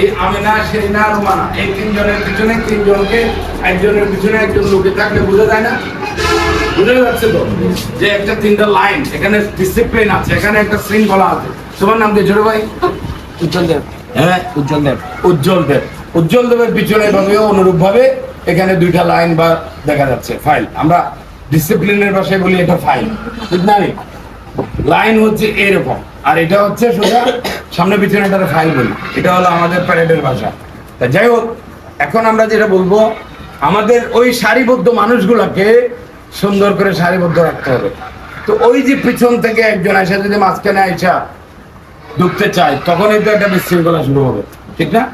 এই আমিনা সেরিনা রোমানা। এই তিনজনের পিছনে তিনজনকে একজনের পিছনে একজন লোকে থাকলে বোঝা যায় না? বুঝে যাচ্ছে তো? যে একটা তিনটা লাইন এখানে ডিসিপ্লিন আছে এখানে একটা শৃঙ্খলা আছে। তোমার নাম ছোট ভাই? উজ্জ্বল দেব। হ্যাঁ? উজ্জ্বল দেব। উজ্জ্বল দেব। উজ্জ্বল দেবের পিছনে এভাবেও অনুরূপ ভাবে এখানে দুইটা লাইন বা দেখা যাচ্ছে। ফাইল আমরা ডিসিপ্লিনের ভাষায় বলি এটা ফাইল ঠিক না? লাইন হচ্ছে এরকম। আর এটা হচ্ছে সোজা সামনে পিছনে এটা ফাইল বলি। এটা হলো আমাদের প্যারেডের ভাষা। তা যাই হোক এখন আমরা যেটা বলব আমাদের ওই সারিবদ্ধ মানুষগুলোকে সুন্দর করে সারিবদ্ধ রাখতে হবে। তো ওই যে পিছন থেকে একজন এসে যদি মাঝখানে আইসা ঢুকতে চায় তখনই তো একটা বিশৃঙ্খলা শুরু হবে। ঠিক না?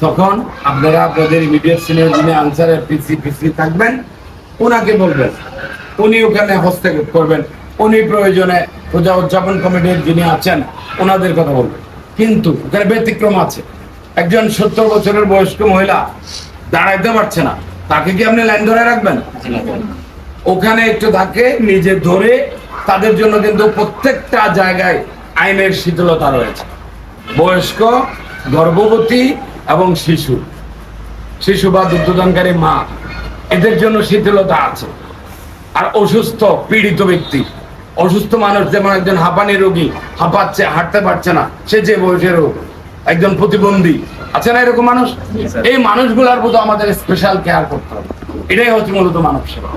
তখন আপনারা আপনাদের ইমিডিয়েট সিনিয়র যিনি আনসারের পিসি পিসি থাকবেন ওনাকে বলবেন। উনি ওখানে হস্তক্ষেপ করবেন। উনি প্রয়োজনে পূজা উদযাপন কমিটির যিনি আছেন, ওনাদের কথা বলবেন। কিন্তু ওখানে ব্যতিক্রম আছে। একজন সত্তর বছরের বয়স্ক মহিলা দাঁড়াইতে পারছে না। তাকে কি আপনি লাইন ধরে রাখবেন? ওখানে একটু তাকে নিজে ধরে তাদের জন্য কিন্তু প্রত্যেকটা জায়গায় আইনের শীতলতা রয়েছে। বয়স্ক, গর্ভবতী এবং শিশু। শিশু বা দুগ্ধদানকারী মা, এদের জন্য শীতলতা আছে। আর অসুস্থ, পীড়িত ব্যক্তি অসুস্থ মানুষ যেমন একজন হাঁপানি রোগী হাঁপাচ্ছে হাঁটতে পারছে না সে যে বয়সের রোগ একজন প্রতিবন্ধী আছে না এরকম মানুষ? এই মানুষগুলোর প্রতি আমাদের স্পেশাল কেয়ার করতে হবে। এটাই হচ্ছে মূলত মানব সেবা।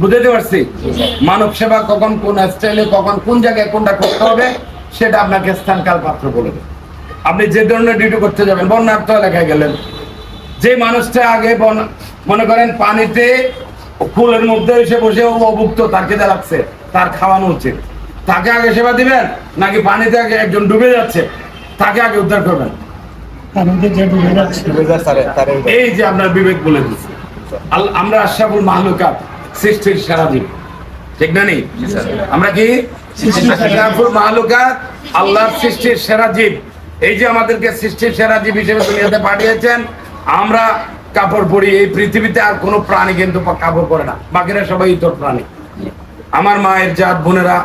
বুঝতে পারছি? মানব সেবা কখন কোন স্টাইলে কখন কোন জায়গায় কোনটা করতে হবে সেটা আপনাকে স্থানকাল পাত্র বলে আপনি যে ধরনের ডিউটি করতে যাবেন বন্যার্থ এলাকায় গেলেন যে মানুষটা আগে মনে করেন পানিতে ফুলের মধ্যে এসে বসে ও অভুক্ত তার কেদা লাগছে তার খাওয়ানো উচিত তাকে আগে সেবা দিবেন নাকি পানিতে আগে একজন ডুবে যাচ্ছে? তাকে আগে উদ্ধার করবেন। পানিতে যে ডুবে যাচ্ছে। সুবেদার স্যারে তারে এই যে আপনার বিবেক বলে দিচ্ছে। আমরা আশরাফুল মাহলুকাত সৃষ্টির সেরা জীব। ঠিক না নেই? আমরা কি? আশরাফুল মাহলুকাত আল্লাহর সৃষ্টির সেরা জীব। এই যে আমাদেরকে সৃষ্টির সেরা জীব হিসেবে দুনিয়াতে পাঠিয়েছেন আমরা কাপড় পরি, এই পৃথিবীতে আর কোনো প্রাণী কিন্তু কাপড় পরে না। বাকিরা সবাই ইতর প্রাণী। আমার মায়ের জাত বোনেরা,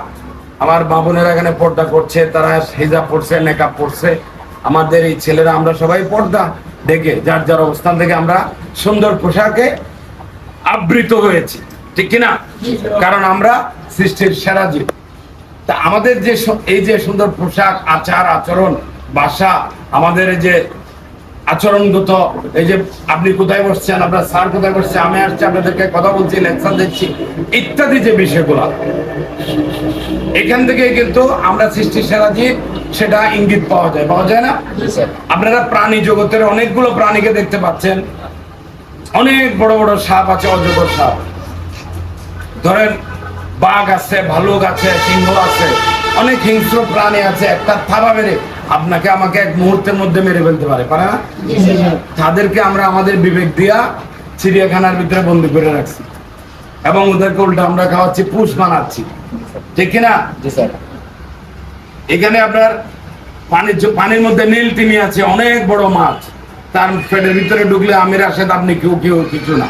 আমার মা বোনেরা এখানে পর্দা করছে, তারা হিজাব পড়ছে নেকাব পড়ছে আমাদের এই ছেলেরা, আমরা সবাই পর্দা দেখে, যার যার অবস্থান থেকে আমরা সুন্দর পোশাকে আবৃত হয়েছি। ঠিক কিনা? কারণ আমরা সৃষ্টির সেরা জীব। তা আমাদের যে এই যে সুন্দর পোশাক, আচার, আচরণ ভাষা আমাদের যে আচরণগত, এই যে আপনি কোথায় বসছেন, আপনার স্যার কোথায় বসছে, আমি আসছি, আপনাদেরকে কথা বলছি, লেকচার দিচ্ছি, ইত্যাদি যে বিষয়গুলো, এখান থেকে কিন্তু আমরা সৃষ্টির সেরা জীব, সেটা ইঙ্গিত পাওয়া যায়। পাওয়া যায় না? আপনারা প্রাণী জগতের অনেকগুলো প্রাণীকে দেখতে পাচ্ছেন। অনেক বড় বড় সাপ আছে, অজগর সাপ। ধরেন, বাঘ আছে, ভালুক আছে, সিংহ আছে, অনেক হিংস্র প্রাণী আছে, একটা থাবা মেরে আপনাকে আমাকে এক মুহূর্তের মধ্যে মেরে ফেলতে পারে পারে না? তাদেরকে আমরা আমাদের বিবেক দিয়া চিড়িয়াখানার ভিতরে বন্দি করে রাখছি। এবং ওদেরকে উল্টা আমরা খাওয়াচ্ছি পুষ বানাচ্ছি ঠিক কিনা? এখানে আপনার পানির পানির মধ্যে নীল তিমি আছে অনেক বড় মাছ। তার পেটের ভিতরে ঢুকলে আমির আসাদ আপনি কেউ কেউ কিছু না।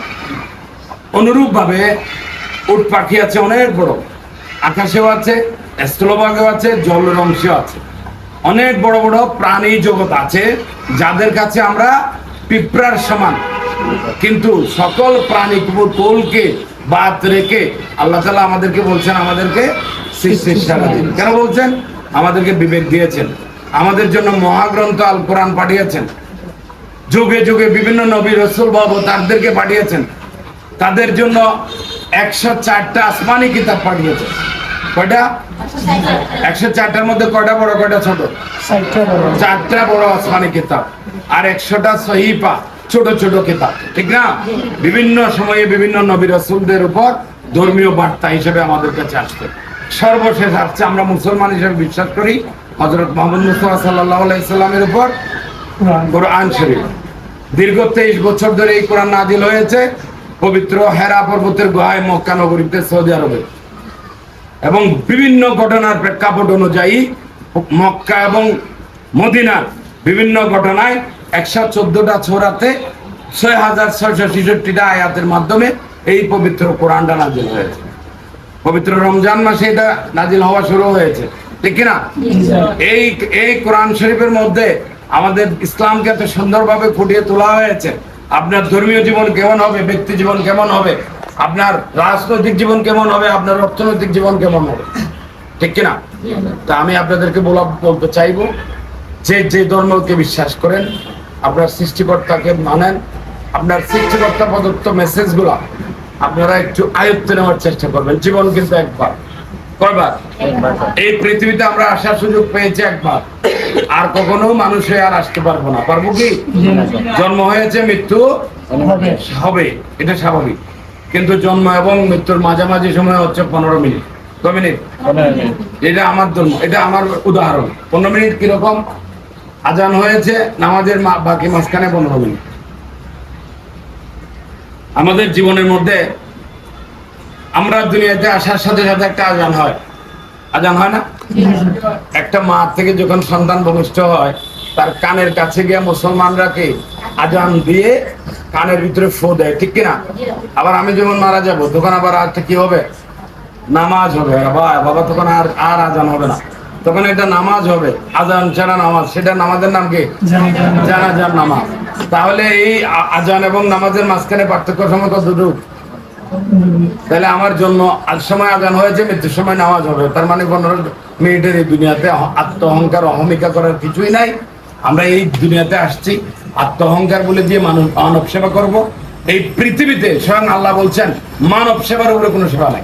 অনুরূপ ভাবে উট পাখি আছে অনেক বড়। আকাশেও আছে স্থলভাগেও আছে জলের অংশেও আছে। অনেক বড় বড় প্রাণী জগৎ আছে, যাদের কাছে আমরা পিঁপড়ার সমান। কিন্তু সকল প্রাণী কোলকে বাদ রেখে আল্লাহ তালা আমাদেরকে বলছেন, আমাদেরকে সৃষ্টির সারা কেন বলছেন? আমাদেরকে বিবেক দিয়েছেন। আমাদের জন্য মহাগ্রন্থ আল কোরআন পাঠিয়েছেন। যুগে যুগে বিভিন্ন নবী রসুল বাবু তাদেরকে পাঠিয়েছেন। তাদের জন্য একশো চারটা আসমানি কিতাব পাঠিয়েছেন। কয়টা? একশো চারটার মধ্যে কয়টা বড় কয়টা ছোট? চারটা বড়। আসমানি কিতাব। আর একশোটা সহিপা ছোট ছোট কিতাব। ঠিক না? বিভিন্ন সময়ে বিভিন্ন নবী রসুলদের উপর ধর্মীয় বার্তা হিসেবে আমাদের কাছে আসবে সর্বশেষ আসছে আমরা মুসলমান হিসেবে বিশ্বাস করি হজরত মোহাম্মদ মুস্তফা সাল্লাহ আলাইসাল্লামের উপর কোরআন শরীফ। দীর্ঘ তেইশ বছর ধরে এই কোরআন নাজিল হয়েছে পবিত্র হেরা পর্বতের গুহায় মক্কা নগরীতে সৌদি আরবে। এবং বিভিন্ন ঘটনার প্রেক্ষাপট অনুযায়ী মক্কা এবং মদিনার বিভিন্ন ঘটনায় একশো চোদ্দটা ছোড়াতে ছয় হাজার ছয়শো ছেষট্টিটা আয়াতের মাধ্যমে এই পবিত্র কোরআনটা নাজিল হয়েছে। পবিত্র রমজান মাসে এটা নাজিল হওয়া শুরু হয়েছে। ঠিক কিনা? এই এই কোরআন শরীফের মধ্যে আমাদের ইসলামকে এত সুন্দরভাবে ফুটিয়ে তোলা হয়েছে। আপনার ধর্মীয় জীবন কেমন হবে? ব্যক্তি জীবন কেমন হবে? আপনার রাজনৈতিক জীবন কেমন হবে? আপনার অর্থনৈতিক জীবন কেমন হবে? ঠিক কিনা? তা আমি আপনাদেরকে বলা বলতে চাইব যে যে ধর্মকে বিশ্বাস করেন আপনার সৃষ্টিকর্তাকে মানেন আপনার সৃষ্টিকর্তা প্রদত্ত মেসেজ মেসেজগুলো আপনারা একটু আয়ত্তে নেওয়ার চেষ্টা করবেন। জীবন কিন্তু একবার কয়বার? এই পৃথিবীতে আমরা আসার সুযোগ পেয়েছি একবার। আর কখনো মানুষ হয়ে আর আসতে পারব না। পারব কি? জন্ম হয়েছে মৃত্যু হবে। এটা স্বাভাবিক। কিন্তু জন্ম এবং মৃত্যুর মাঝামাঝি সময় হচ্ছে পনেরো মিনিট। মিনিট? এটা আমার এটা আমার উদাহরণ। পনেরো মিনিট কীরকম? আজান হয়েছে নামাজের বাকি মাঝখানে পনেরো মিনিট। আমাদের জীবনের মধ্যে আমরা দুনিয়াতে আসার সাথে সাথে একটা আজান হয়। আজান হয় না? একটা মা থেকে যখন সন্তান ভূমিষ্ঠ হয় তার কানের কাছে গিয়ে মুসলমানরা কি আজান দিয়ে কানের ভিতরে ফো দেয়, ঠিক কিনা? আবার আমি যখন মারা যাব, তখন আবার একটা কি হবে? নামাজ হবে। বাবা, তখন আর আর আজান হবে না। তখন এটা নামাজ হবে। আজান ছাড়া নামাজ, সেটা নামাজের নাম কি? জানাজার নামাজ। তাহলে এই আজান এবং নামাজের মাঝখানে পার্থক্য সময় কতটুকু তাহলে আমার জন্য আজ সময় আজান হয়েছে, মৃত্যুর সময় নামাজ হবে। তার মানে পনেরো মিনিটের এই দুনিয়াতে অহ- আত্ম অহংকার অহমিকা করার কিছুই নাই। আমরা এই দুনিয়াতে আসছি, আত্মহংকার বলে দিয়ে মানুষ মানব সেবা করব। এই পৃথিবীতে স্বয়ং আল্লাহ বলছেন, মানব সেবার উপরে কোনো সেবা নাই।